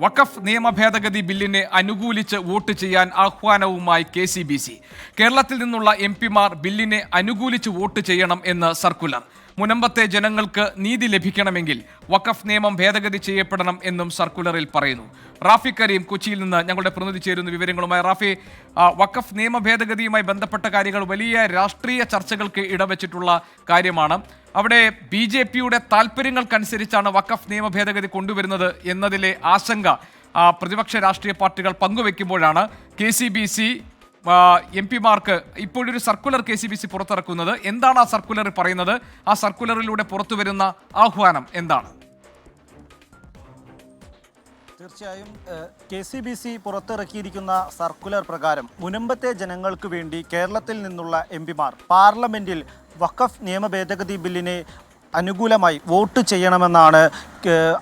വഖഫ് നിയമ ഭേദഗതി ബില്ലിനെ അനുകൂലിച്ച് വോട്ട് ചെയ്യാൻ ആഹ്വാനവുമായി കെ സി ബി സി. കേരളത്തിൽ നിന്നുള്ള എം പിമാർ ബില്ലിനെ അനുകൂലിച്ച് വോട്ട് ചെയ്യണം എന്ന് സർക്കുലർ. മുനമ്പത്തെ ജനങ്ങൾക്ക് നീതി ലഭിക്കണമെങ്കിൽ വഖഫ് നിയമം ഭേദഗതി ചെയ്യപ്പെടണം എന്നും സർക്കുലറിൽ പറയുന്നു. റാഫി കരീം കൊച്ചിയിൽ നിന്ന് ഞങ്ങളുടെ പ്രതിനിധി ചേരുന്ന വിവരങ്ങളുമായി. റാഫി വഖഫ് നിയമ ഭേദഗതിയുമായി ബന്ധപ്പെട്ട കാര്യങ്ങൾ വലിയ രാഷ്ട്രീയ ചർച്ചകൾക്ക് ഇടവച്ചിട്ടുള്ള കാര്യമാണ്. അവിടെ ബി ജെ പിയുടെ താല്പര്യങ്ങൾക്കനുസരിച്ചാണ് വഖഫ് നിയമ ഭേദഗതി കൊണ്ടുവരുന്നത് എന്നതിലെ ആശങ്ക പ്രതിപക്ഷ രാഷ്ട്രീയ പാർട്ടികൾ പങ്കുവെക്കുമ്പോഴാണ്. K C B C M പിമാർക്ക് ഇപ്പോഴൊരു circular K C B C പുറത്തിറക്കുന്നത്. എന്താണ് ആ സർക്കുലർ പറയുന്നത്? ആ സർക്കുലറിലൂടെ പുറത്തു വരുന്ന ആഹ്വാനം എന്താണ്? തീർച്ചയായും കെ സി ബി സി പുറത്തിറക്കിയിരിക്കുന്ന സർക്കുലർ പ്രകാരം മുനമ്പത്തെ ജനങ്ങൾക്ക് വേണ്ടി കേരളത്തിൽ നിന്നുള്ള എം പിമാർ പാർലമെന്റിൽ വഖഫ് നിയമ ഭേദഗതി ബില്ലിനെ അനുകൂലമായി വോട്ട് ചെയ്യണമെന്നാണ്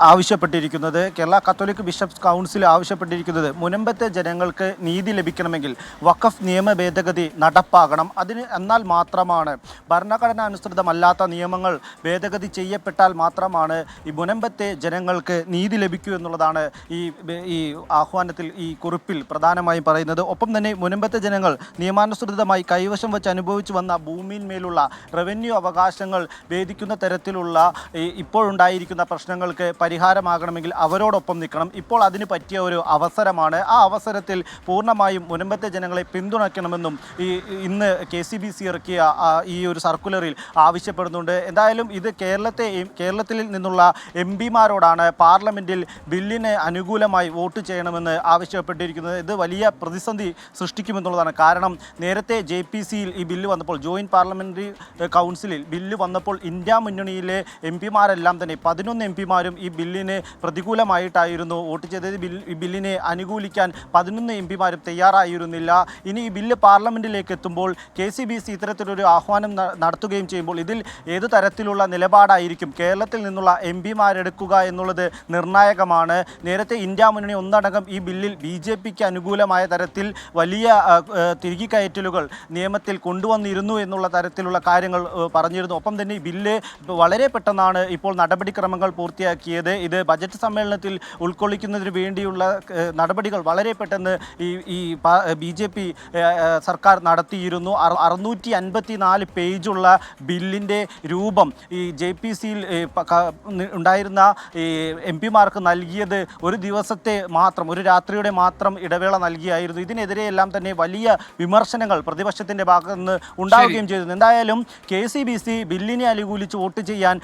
ആവശ്യപ്പെട്ടിരിക്കുന്നത്. കേരള കത്തോലിക് ബിഷപ്സ് കൗൺസിൽ ആവശ്യപ്പെട്ടിരിക്കുന്നത് മുനമ്പത്തെ ജനങ്ങൾക്ക് നീതി ലഭിക്കണമെങ്കിൽ വഖഫ് നിയമ ഭേദഗതി നടപ്പാകണം. അതിന് എന്നാൽ മാത്രമാണ്. ഭരണഘടനാനുസൃതമല്ലാത്ത നിയമങ്ങൾ ഭേദഗതി ചെയ്യപ്പെട്ടാൽ മാത്രമാണ് ഈ മുനമ്പത്തെ ജനങ്ങൾക്ക് നീതി ലഭിക്കൂ എന്നുള്ളതാണ് ഈ ഈ ആഹ്വാനത്തിൽ ഈ കുറിപ്പിൽ പ്രധാനമായും പറയുന്നത്. ഒപ്പം തന്നെ മുനമ്പത്തെ ജനങ്ങൾ നിയമാനുസൃതമായി കൈവശം വെച്ച് അനുഭവിച്ചു വന്ന ഭൂമിയിന്മേലുള്ള റവന്യൂ അവകാശങ്ങൾ ഭേദിക്കുന്ന തരത്തിലുള്ള ഇപ്പോഴുണ്ടായിരിക്കുന്ന ഇപ്പോഴുണ്ടായിരിക്കുന്ന പ്രശ്നങ്ങൾക്ക് പരിഹാരമാകണമെങ്കിൽ അവരോടൊപ്പം നിൽക്കണം. ഇപ്പോൾ അതിന് പറ്റിയ ഒരു അവസരമാണ്. ആ അവസരത്തിൽ പൂർണമായും മുനമ്പത്തെ ജനങ്ങളെ പിന്തുണയ്ക്കണമെന്നും ഈ ഇന്ന് കെ സി ബി സി ഇറക്കിയ ഈ ഒരു സർക്കുലറിൽ ആവശ്യപ്പെടുന്നുണ്ട്. എന്തായാലും ഇത് കേരളത്തെ കേരളത്തിൽ നിന്നുള്ള എം പിമാരോടാണ് പാർലമെന്റിൽ ബില്ലിന് അനുകൂലമായി വോട്ട് ചെയ്യണമെന്ന് ആവശ്യപ്പെട്ടിരിക്കുന്നത്. ഇത് വലിയ പ്രതിസന്ധി സൃഷ്ടിക്കുമെന്നുള്ളതാണ് കാരണം നേരത്തെ ജെ പി സിയിൽ ഈ ബില്ല് വന്നപ്പോൾ ജോയിന്റ് പാർലമെന്ററി കൗൺസിലിൽ ബില്ല് വന്നപ്പോൾ ഇന്ത്യ മുന്നണിയിലെ എം പിമാരെല്ലാം തന്നെ പതിനൊന്ന് എം പിമാരും ഈ ബില്ലിനെ പ്രതികൂലമായിട്ടായിരുന്നു വോട്ട് ചെയ്തത്. ബില്ലിനെ അനുകൂലിക്കാൻ പതിനൊന്ന് എം പിമാരും തയ്യാറായിരുന്നില്ല. ഇനി ഈ ബില്ല് പാർലമെന്റിലേക്ക് എത്തുമ്പോൾ കെ സി ബി സി ഇത്തരത്തിലൊരു ആഹ്വാനം നടത്തുകയും ചെയ്യുമ്പോൾ ഇതിൽ ഏതു തരത്തിലുള്ള നിലപാടായിരിക്കും? കേരളത്തിൽ നിന്നുള്ള എം പിമാരെടുക്കുക എന്നുള്ളത് നിർണായകമാണ്. നേരത്തെ ഇന്ത്യ മുന്നണി ഒന്നടങ്കം ഈ ബില്ലിൽ ബി ജെ പിക്ക് അനുകൂലമായ തരത്തിൽ വലിയ തിരികിക്കയറ്റലുകൾ നിയമത്തിൽ കൊണ്ടുവന്നിരുന്നു എന്നുള്ള തരത്തിലുള്ള കാര്യങ്ങൾ പറഞ്ഞിരുന്നു. ഒപ്പം തന്നെ ഈ ബില്ല് വളരെ പെട്ടെന്നാണ് ഇപ്പോൾ നടപടിക്രമങ്ങൾ പൂർത്തിയാക്കിയത് ഇത് ബജറ്റ് സമ്മേളനത്തിൽ ഉൾക്കൊള്ളിക്കുന്നതിന് വേണ്ടിയുള്ള നടപടികൾ വളരെ പെട്ടെന്ന് ഈ ഈ ബി ജെ പി സർക്കാർ നടത്തിയിരുന്നു. അറു- അറുന്നൂറ്റി അൻപത്തി നാല് പേജുള്ള ബില്ലിന്റെ രൂപം ഈ ജെ പി സിയിൽ ഉണ്ടായിരുന്ന ഈ എം പിമാർക്ക് നൽകിയത് ഒരു ദിവസത്തെ മാത്രം ഒരു രാത്രിയുടെ മാത്രം ഇടവേള നൽകിയായിരുന്നു. ഇതിനെതിരെയെല്ലാം തന്നെ വലിയ വിമർശനങ്ങൾ പ്രതിപക്ഷത്തിന്റെ ഭാഗത്ത് നിന്ന് ഉണ്ടാവുകയും ചെയ്തു എന്തായാലും കെ സി ബി സി ബില്ലിനെ അനുകൂലിച്ച് വോട്ട് ചെയ്യാൻ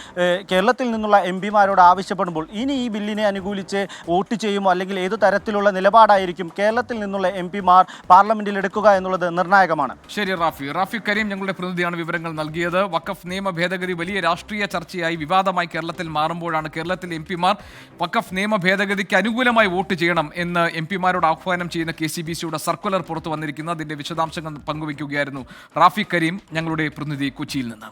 കേരളത്തിൽ നിന്നുള്ള എം പിമാരോട് ആവശ്യപ്പെടുമ്പോൾ ഇനി ഈ ബില്ലിനെ അനുകൂലിച്ച് വോട്ട് ചെയ്യുമോ അല്ലെങ്കിൽ ഏതു തരത്തിലുള്ള നിലപാടായിരിക്കും കേരളത്തിൽ നിന്നുള്ള എം പിമാർ പാർലമെന്റിൽ എടുക്കുക എന്നുള്ളത് നിർണായകമാണ്. ശരി റാഫി. റാഫി കരീം ഞങ്ങളുടെ പ്രതിനിധിയാണ് വിവരങ്ങൾ നൽകിയത്. വഖഫ് നിയമ ഭേദഗതി വലിയ രാഷ്ട്രീയ ചർച്ചയായി വിവാദമായി കേരളത്തിൽ മാറുമ്പോഴാണ് കേരളത്തിലെ എം പിമാർ വഖഫ് നിയമ ഭേദഗതിക്ക് അനുകൂലമായി വോട്ട് ചെയ്യണം എന്ന് എം പിമാരോട് ആഹ്വാനം ചെയ്യുന്ന കെ സി ബി സിയുടെ സർക്കുലർ പുറത്തു വന്നിരിക്കുന്നു. അതിന്റെ വിശദാംശങ്ങൾ പങ്കുവയ്ക്കുകയായിരുന്നു റാഫി കരീം ഞങ്ങളുടെ പ്രതിനിധി കൊച്ചിയിൽ നിന്ന്.